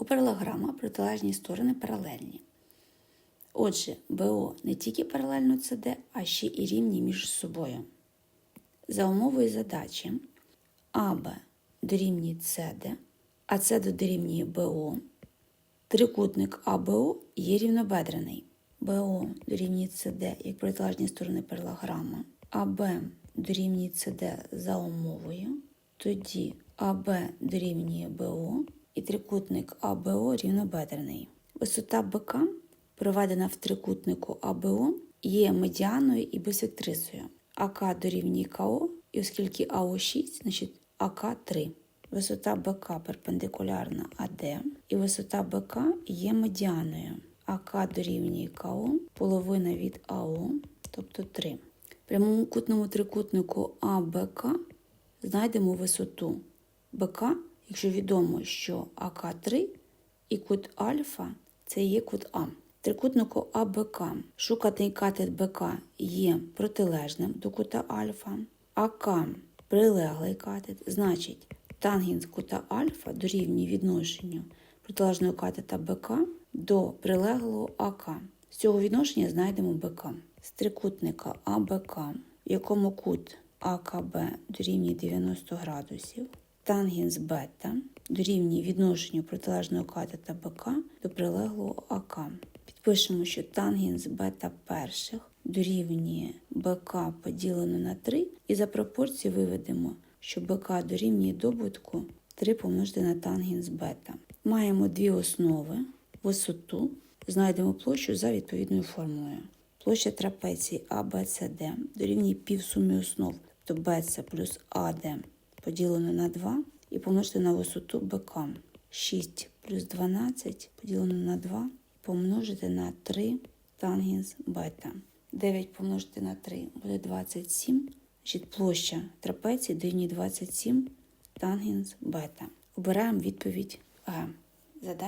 У паралограма протилежні сторони паралельні. Отже, БО не тільки паралельно ЦД, а ще і рівні між собою. За умовою задачі АБ дорівнює СД, а СД дорівнює БО, трикутник АБО є рівнобедрений. БО дорівнює СД як протилежні сторони паралограма, АБ дорівнює СД за умовою, тоді АБ дорівнює БО і трикутник АБО рівнобедрений. Висота БК, проведена в трикутнику АБО, є медіаною і бисектрисою. АК дорівнює КО, і оскільки АО 6, значить АК 3. Висота БК перпендикулярна АД, і висота БК є медіаною. АК дорівнює КО, половина від АО, тобто 3. В прямокутному трикутнику АБК знайдемо висоту БК, якщо відомо, що АК 3 і кут альфа це є кут А. Трикутнику АБК шуканий катет БК є протилежним до кута альфа, АК прилеглий катет, значить тангенс кута альфа дорівнює відношенню протилежного катета БК до прилеглого АК. З цього відношення знайдемо БК. З трикутника АБК, в якому кут АКБ дорівнює 90 градусів, тангенс бета дорівнює відношенню протилежного катета БК до прилеглого АК. Підпишемо, що тангенс бета перших дорівнює БК поділено на 3 і за пропорцію виведемо, що БК дорівнює добутку 3 помножити на тангенс бета. Маємо дві основи, висоту, знайдемо площу за відповідною формулою. Площа трапеції ABCD дорівнює півсумі основ, тобто BC плюс AD поділено на 2 і помножити на висоту БК. 6 плюс 12 поділено на 2 і помножити на 3 тангенс бета. 9 помножити на 3 буде 27. Значить, площа трапеції дорівнює 27 тангенс бета. Обираємо відповідь Г. Задачу